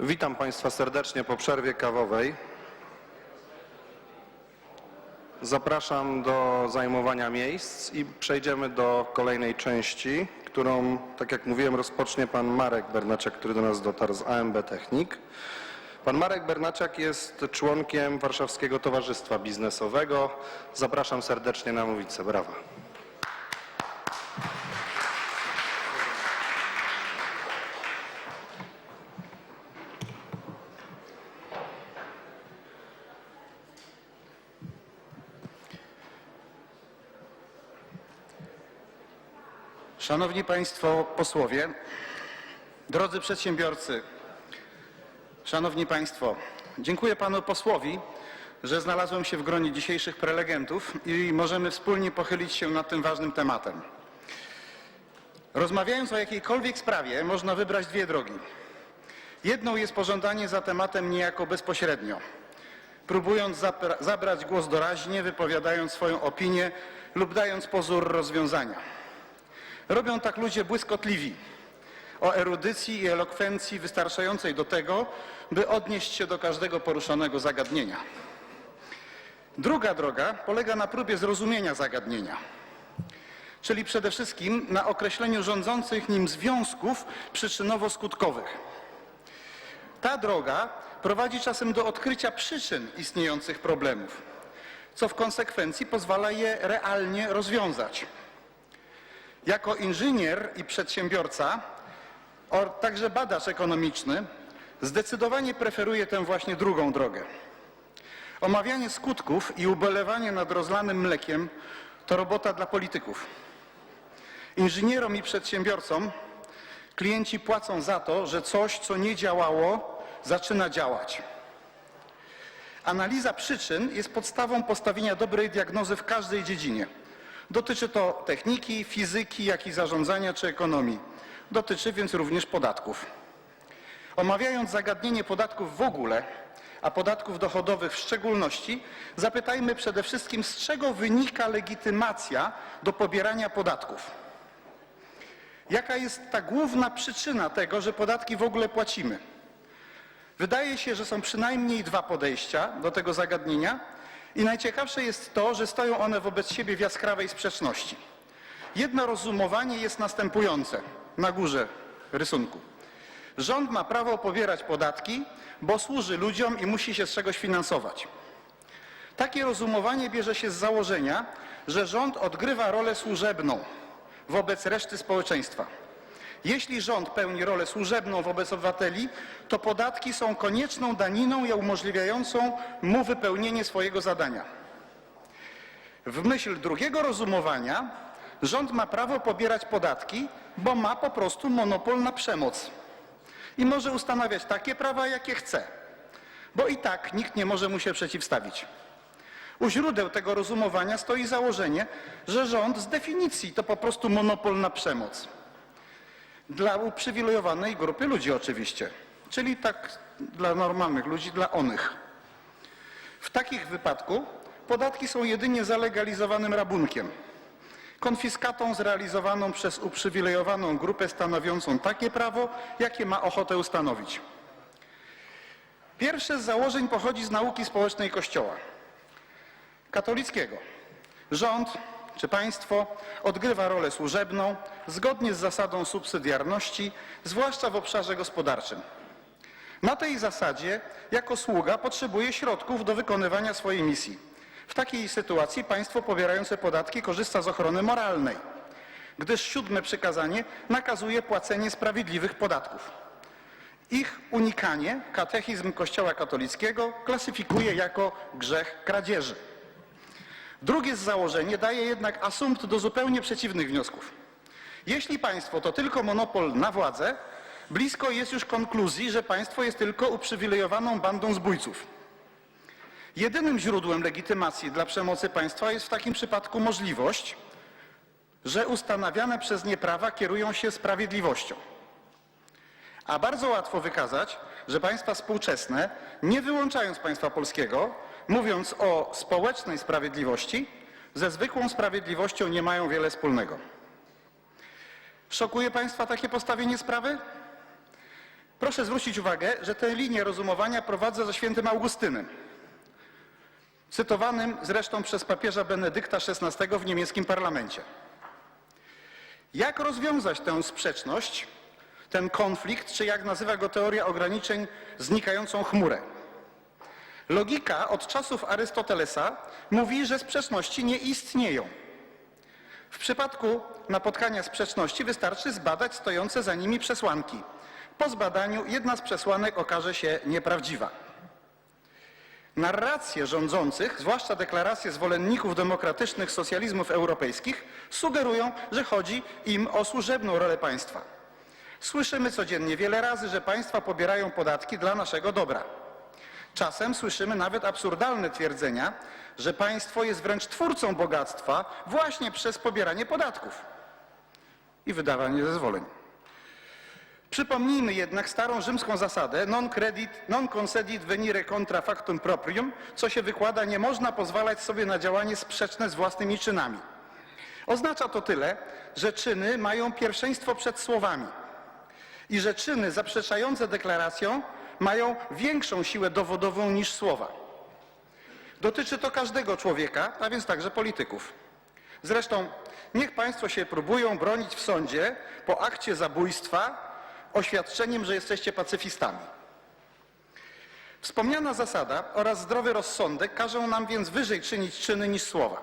Witam Państwa serdecznie po przerwie kawowej. Zapraszam do zajmowania miejsc i przejdziemy do kolejnej części, którą, tak jak mówiłem, rozpocznie pan Marek Bernaczek, który do nas dotarł z AMB Technik. Pan Marek Bernaczak jest członkiem Warszawskiego Towarzystwa Biznesowego. Zapraszam serdecznie na mównicę. Brawa. Szanowni Państwo posłowie, drodzy przedsiębiorcy, Szanowni Państwo, dziękuję Panu posłowi, że znalazłem się w gronie dzisiejszych prelegentów i możemy wspólnie pochylić się nad tym ważnym tematem. Rozmawiając o jakiejkolwiek sprawie, można wybrać dwie drogi. Jedną jest pożądanie za tematem niejako bezpośrednio, próbując zabrać głos doraźnie, wypowiadając swoją opinię lub dając pozór rozwiązania. Robią tak ludzie błyskotliwi, o erudycji i elokwencji wystarczającej do tego, by odnieść się do każdego poruszonego zagadnienia. Druga droga polega na próbie zrozumienia zagadnienia, czyli przede wszystkim na określeniu rządzących nim związków przyczynowo-skutkowych. Ta droga prowadzi czasem do odkrycia przyczyn istniejących problemów, co w konsekwencji pozwala je realnie rozwiązać. Jako inżynier i przedsiębiorca, a także badacz ekonomiczny, zdecydowanie preferuję tę właśnie drugą drogę. Omawianie skutków i ubolewanie nad rozlanym mlekiem to robota dla polityków. Inżynierom i przedsiębiorcom klienci płacą za to, że coś, co nie działało, zaczyna działać. Analiza przyczyn jest podstawą postawienia dobrej diagnozy w każdej dziedzinie. Dotyczy to techniki, fizyki, jak i zarządzania czy ekonomii. Dotyczy więc również podatków. Omawiając zagadnienie podatków w ogóle, a podatków dochodowych w szczególności, zapytajmy przede wszystkim, z czego wynika legitymacja do pobierania podatków. Jaka jest ta główna przyczyna tego, że podatki w ogóle płacimy? Wydaje się, że są przynajmniej dwa podejścia do tego zagadnienia i najciekawsze jest to, że stoją one wobec siebie w jaskrawej sprzeczności. Jedno rozumowanie jest następujące na górze rysunku. Rząd ma prawo pobierać podatki, bo służy ludziom i musi się z czegoś finansować. Takie rozumowanie bierze się z założenia, że rząd odgrywa rolę służebną wobec reszty społeczeństwa. Jeśli rząd pełni rolę służebną wobec obywateli, to podatki są konieczną daniną i umożliwiającą mu wypełnienie swojego zadania. W myśl drugiego rozumowania rząd ma prawo pobierać podatki, bo ma po prostu monopol na przemoc i może ustanawiać takie prawa, jakie chce, bo i tak nikt nie może mu się przeciwstawić. U źródeł tego rozumowania stoi założenie, że rząd z definicji to po prostu monopol na przemoc. Dla uprzywilejowanej grupy ludzi oczywiście, czyli tak dla normalnych ludzi, dla onych. W takich wypadku podatki są jedynie zalegalizowanym rabunkiem, konfiskatą zrealizowaną przez uprzywilejowaną grupę stanowiącą takie prawo, jakie ma ochotę ustanowić. Pierwsze z założeń pochodzi z nauki społecznej Kościoła katolickiego. Rząd czy państwo odgrywa rolę służebną zgodnie z zasadą subsydiarności, zwłaszcza w obszarze gospodarczym. Na tej zasadzie jako sługa potrzebuje środków do wykonywania swojej misji. W takiej sytuacji państwo pobierające podatki korzysta z ochrony moralnej, gdyż siódme przykazanie nakazuje płacenie sprawiedliwych podatków. Ich unikanie katechizm Kościoła katolickiego klasyfikuje jako grzech kradzieży. Drugie założenie daje jednak asumpt do zupełnie przeciwnych wniosków. Jeśli państwo to tylko monopol na władzę, blisko jest już konkluzji, że państwo jest tylko uprzywilejowaną bandą zbójców. Jedynym źródłem legitymacji dla przemocy państwa jest w takim przypadku możliwość, że ustanawiane przez nie prawa kierują się sprawiedliwością. A bardzo łatwo wykazać, że państwa współczesne, nie wyłączając państwa polskiego, mówiąc o społecznej sprawiedliwości, ze zwykłą sprawiedliwością nie mają wiele wspólnego. Szokuje państwa takie postawienie sprawy? Proszę zwrócić uwagę, że tę linię rozumowania prowadzę ze świętym Augustynem, cytowanym zresztą przez papieża Benedykta XVI w niemieckim parlamencie. Jak rozwiązać tę sprzeczność, ten konflikt, czy jak nazywa go teoria ograniczeń, znikającą chmurę? Logika od czasów Arystotelesa mówi, że sprzeczności nie istnieją. W przypadku napotkania sprzeczności wystarczy zbadać stojące za nimi przesłanki. Po zbadaniu jedna z przesłanek okaże się nieprawdziwa. Narracje rządzących, zwłaszcza deklaracje zwolenników demokratycznych socjalizmów europejskich, sugerują, że chodzi im o służebną rolę państwa. Słyszymy codziennie wiele razy, że państwa pobierają podatki dla naszego dobra. Czasem słyszymy nawet absurdalne twierdzenia, że państwo jest wręcz twórcą bogactwa właśnie przez pobieranie podatków i wydawanie zezwoleń. Przypomnijmy jednak starą rzymską zasadę non credit, non concedit venire contra factum proprium, co się wykłada, nie można pozwalać sobie na działanie sprzeczne z własnymi czynami. Oznacza to tyle, że czyny mają pierwszeństwo przed słowami i że czyny zaprzeczające deklaracjom mają większą siłę dowodową niż słowa. Dotyczy to każdego człowieka, a więc także polityków. Zresztą niech Państwo się próbują bronić w sądzie po akcie zabójstwa oświadczeniem, że jesteście pacyfistami. Wspomniana zasada oraz zdrowy rozsądek każą nam więc wyżej czynić czyny niż słowa.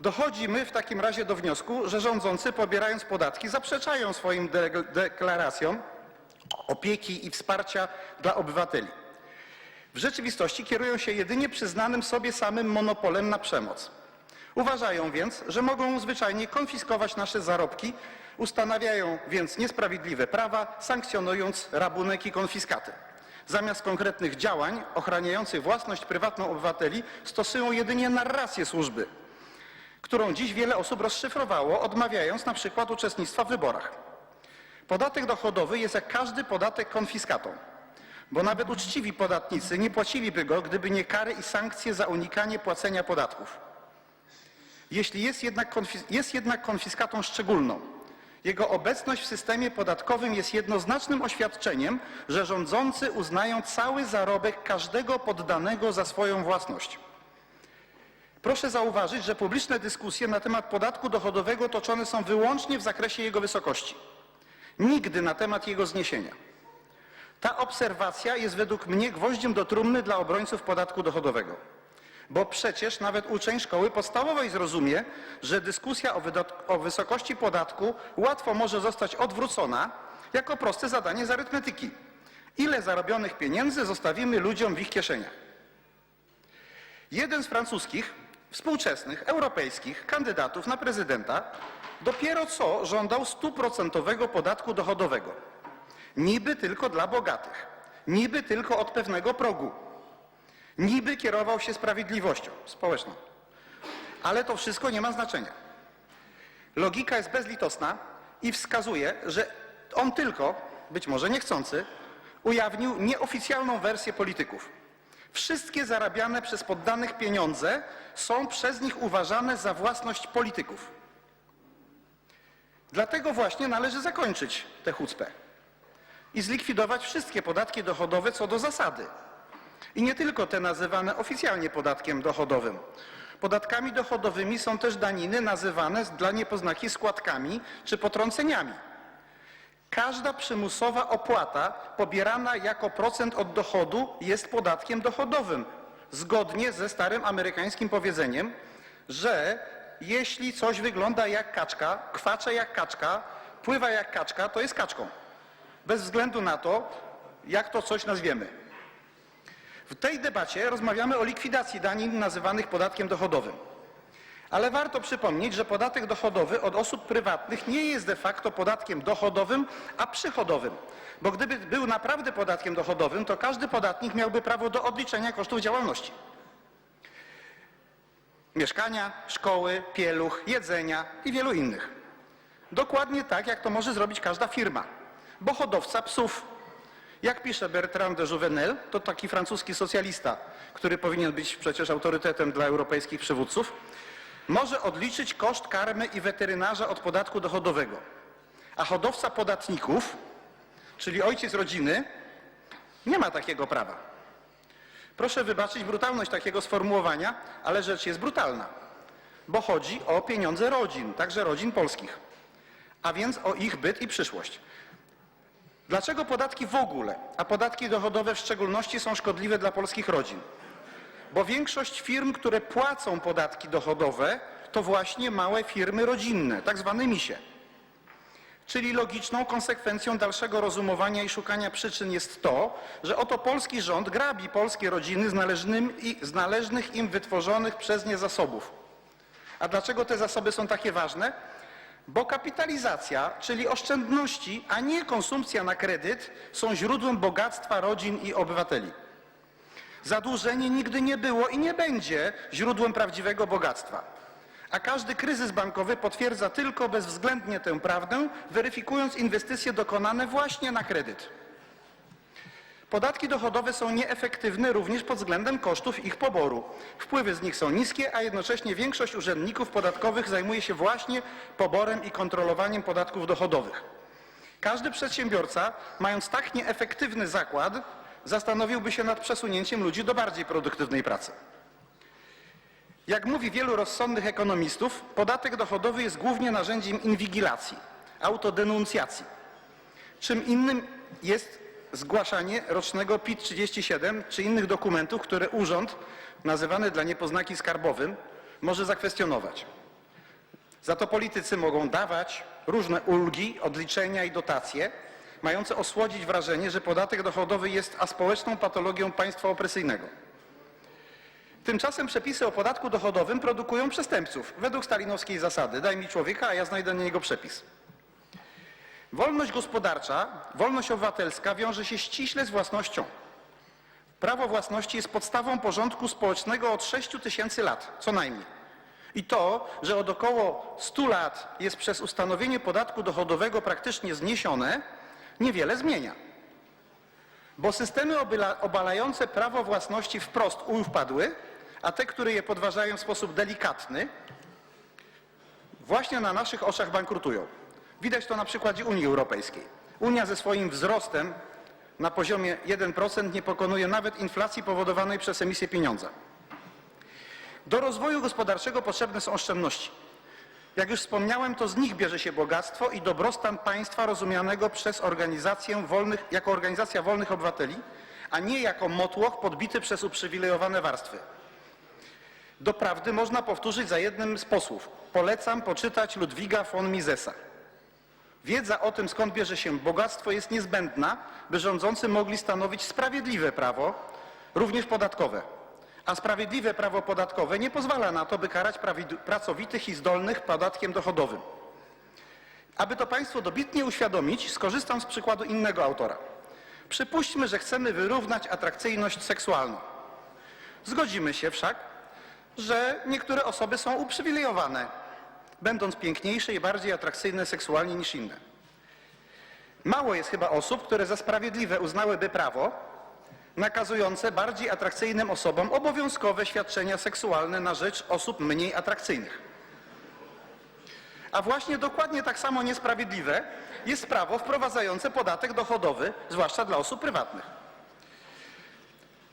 Dochodzimy w takim razie do wniosku, że rządzący pobierając podatki zaprzeczają swoim de- deklaracjom opieki i wsparcia dla obywateli. W rzeczywistości kierują się jedynie przyznanym sobie samym monopolem na przemoc. Uważają więc, że mogą zwyczajnie konfiskować nasze zarobki, ustanawiają więc niesprawiedliwe prawa, sankcjonując rabunek i konfiskatę. Zamiast konkretnych działań ochraniających własność prywatną obywateli stosują jedynie narrację służby, którą dziś wiele osób rozszyfrowało, odmawiając na przykład uczestnictwa w wyborach. Podatek dochodowy jest jak każdy podatek konfiskatą, bo nawet uczciwi podatnicy nie płaciliby go, gdyby nie kary i sankcje za unikanie płacenia podatków. Jeśli jest jednak, konfis- jest jednak konfiskatą szczególną, jego obecność w systemie podatkowym jest jednoznacznym oświadczeniem, że rządzący uznają cały zarobek każdego poddanego za swoją własność. Proszę zauważyć, że publiczne dyskusje na temat podatku dochodowego toczone są wyłącznie w zakresie jego wysokości nigdy na temat jego zniesienia. Ta obserwacja jest według mnie gwoździem do trumny dla obrońców podatku dochodowego. Bo przecież nawet uczeń szkoły podstawowej zrozumie, że dyskusja o, o wysokości podatku łatwo może zostać odwrócona jako proste zadanie z arytmetyki. Ile zarobionych pieniędzy zostawimy ludziom w ich kieszeniach? Jeden z francuskich, współczesnych, europejskich kandydatów na prezydenta dopiero co żądał stuprocentowego podatku dochodowego. Niby tylko dla bogatych, niby tylko od pewnego progu. Niby kierował się sprawiedliwością społeczną. Ale to wszystko nie ma znaczenia. Logika jest bezlitosna i wskazuje, że on tylko, być może niechcący, ujawnił nieoficjalną wersję polityków. Wszystkie zarabiane przez poddanych pieniądze są przez nich uważane za własność polityków. Dlatego właśnie należy zakończyć tę chucpę i zlikwidować wszystkie podatki dochodowe co do zasady. I nie tylko te nazywane oficjalnie podatkiem dochodowym. Podatkami dochodowymi są też daniny nazywane dla niepoznaki składkami czy potrąceniami. Każda przymusowa opłata pobierana jako procent od dochodu jest podatkiem dochodowym, zgodnie ze starym amerykańskim powiedzeniem, że jeśli coś wygląda jak kaczka, kwacze jak kaczka, pływa jak kaczka, to jest kaczką. Bez względu na to, jak to coś nazwiemy. W tej debacie rozmawiamy o likwidacji danin nazywanych podatkiem dochodowym. Ale warto przypomnieć, że podatek dochodowy od osób prywatnych nie jest de facto podatkiem dochodowym, a przychodowym. Bo gdyby był naprawdę podatkiem dochodowym, to każdy podatnik miałby prawo do odliczenia kosztów działalności. Mieszkania, szkoły, pieluch, jedzenia i wielu innych. Dokładnie tak, jak to może zrobić każda firma. Bo hodowca psów jak pisze Bertrand de Jouvenel, to taki francuski socjalista, który powinien być przecież autorytetem dla europejskich przywódców, może odliczyć koszt karmy i weterynarza od podatku dochodowego. A hodowca podatników czyli ojciec rodziny, nie ma takiego prawa. Proszę wybaczyć brutalność takiego sformułowania, ale rzecz jest brutalna, bo chodzi o pieniądze rodzin, także rodzin polskich, a więc o ich byt i przyszłość. Dlaczego podatki w ogóle, a podatki dochodowe w szczególności są szkodliwe dla polskich rodzin? Bo większość firm, które płacą podatki dochodowe, to właśnie małe firmy rodzinne, tak zwane misie. Czyli logiczną konsekwencją dalszego rozumowania i szukania przyczyn jest to, że oto polski rząd grabi polskie rodziny z, z należnych im wytworzonych przez nie zasobów. A dlaczego te zasoby są takie ważne? Bo kapitalizacja, czyli oszczędności, a nie konsumpcja na kredyt, są źródłem bogactwa rodzin i obywateli. Zadłużenie nigdy nie było i nie będzie źródłem prawdziwego bogactwa. A każdy kryzys bankowy potwierdza tylko bezwzględnie tę prawdę, weryfikując inwestycje dokonane właśnie na kredyt. Podatki dochodowe są nieefektywne również pod względem kosztów ich poboru. Wpływy z nich są niskie, a jednocześnie większość urzędników podatkowych zajmuje się właśnie poborem i kontrolowaniem podatków dochodowych. Każdy przedsiębiorca, mając tak nieefektywny zakład, zastanowiłby się nad przesunięciem ludzi do bardziej produktywnej pracy. Jak mówi wielu rozsądnych ekonomistów, podatek dochodowy jest głównie narzędziem inwigilacji, autodenuncjacji. Czym innym jest zgłaszanie rocznego PIT-37 czy innych dokumentów, które urząd, nazywany dla niepoznaki skarbowym, może zakwestionować. Za to politycy mogą dawać różne ulgi, odliczenia i dotacje, mające osłodzić wrażenie, że podatek dochodowy jest aspołeczną patologią państwa opresyjnego. Tymczasem przepisy o podatku dochodowym produkują przestępców według stalinowskiej zasady. Daj mi człowieka, a ja znajdę na niego przepis. Wolność gospodarcza, wolność obywatelska wiąże się ściśle z własnością. Prawo własności jest podstawą porządku społecznego od 6 tysięcy lat, co najmniej. I to, że od około 100 lat jest przez ustanowienie podatku dochodowego praktycznie zniesione, niewiele zmienia. Bo systemy obalające prawo własności wprost upadły, a te, które je podważają w sposób delikatny, właśnie na naszych oczach bankrutują. Widać to na przykładzie Unii Europejskiej. Unia ze swoim wzrostem na poziomie 1% nie pokonuje nawet inflacji powodowanej przez emisję pieniądza. Do rozwoju gospodarczego potrzebne są oszczędności. Jak już wspomniałem, to z nich bierze się bogactwo i dobrostan państwa rozumianego przez organizację wolnych, jako organizacja wolnych obywateli, a nie jako motłoch podbity przez uprzywilejowane warstwy. Doprawdy można powtórzyć za jednym z posłów. Polecam poczytać Ludwiga von Misesa. Wiedza o tym, skąd bierze się bogactwo, jest niezbędna, by rządzący mogli stanowić sprawiedliwe prawo, również podatkowe. A sprawiedliwe prawo podatkowe nie pozwala na to, by karać pracowitych i zdolnych podatkiem dochodowym. Aby to Państwu dobitnie uświadomić, skorzystam z przykładu innego autora. Przypuśćmy, że chcemy wyrównać atrakcyjność seksualną. Zgodzimy się wszak, że niektóre osoby są uprzywilejowane, będąc piękniejsze i bardziej atrakcyjne seksualnie niż inne. Mało jest chyba osób, które za sprawiedliwe uznałyby prawo nakazujące bardziej atrakcyjnym osobom obowiązkowe świadczenia seksualne na rzecz osób mniej atrakcyjnych. A właśnie dokładnie tak samo niesprawiedliwe jest prawo wprowadzające podatek dochodowy, zwłaszcza dla osób prywatnych.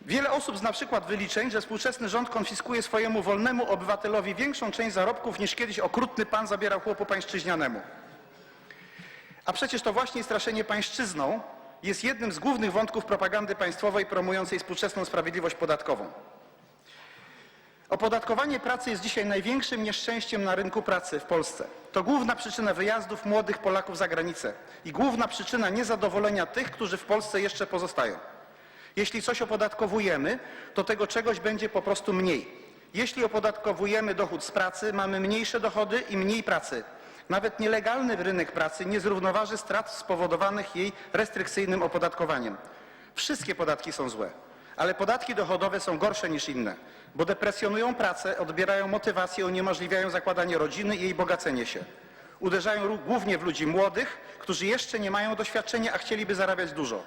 Wiele osób zna przykład wyliczeń, że współczesny rząd konfiskuje swojemu wolnemu obywatelowi większą część zarobków niż kiedyś okrutny pan zabierał chłopu pańszczyźnianemu. A przecież to właśnie straszenie pańszczyzną jest jednym z głównych wątków propagandy państwowej promującej współczesną sprawiedliwość podatkową. Opodatkowanie pracy jest dzisiaj największym nieszczęściem na rynku pracy w Polsce. To główna przyczyna wyjazdów młodych Polaków za granicę i główna przyczyna niezadowolenia tych, którzy w Polsce jeszcze pozostają. Jeśli coś opodatkowujemy, to tego czegoś będzie po prostu mniej. Jeśli opodatkowujemy dochód z pracy, mamy mniejsze dochody i mniej pracy. Nawet nielegalny rynek pracy nie zrównoważy strat spowodowanych jej restrykcyjnym opodatkowaniem. Wszystkie podatki są złe, ale podatki dochodowe są gorsze niż inne, bo depresjonują pracę, odbierają motywację, uniemożliwiają zakładanie rodziny i jej bogacenie się. Uderzają głównie w ludzi młodych, którzy jeszcze nie mają doświadczenia, a chcieliby zarabiać dużo.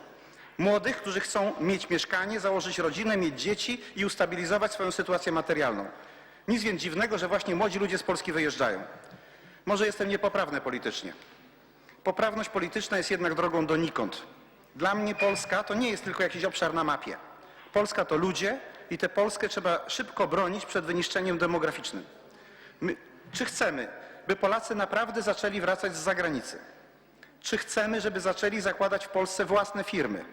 Młodych, którzy chcą mieć mieszkanie, założyć rodzinę, mieć dzieci i ustabilizować swoją sytuację materialną. Nic więc dziwnego, że właśnie młodzi ludzie z Polski wyjeżdżają. Może jestem niepoprawny politycznie. Poprawność polityczna jest jednak drogą donikąd. Dla mnie Polska to nie jest tylko jakiś obszar na mapie. Polska to ludzie i tę Polskę trzeba szybko bronić przed wyniszczeniem demograficznym. My, czy chcemy, by Polacy naprawdę zaczęli wracać z zagranicy? Czy chcemy, żeby zaczęli zakładać w Polsce własne firmy?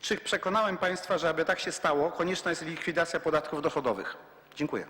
Czy przekonałem Państwa, że aby tak się stało, konieczna jest likwidacja podatków dochodowych? Dziękuję.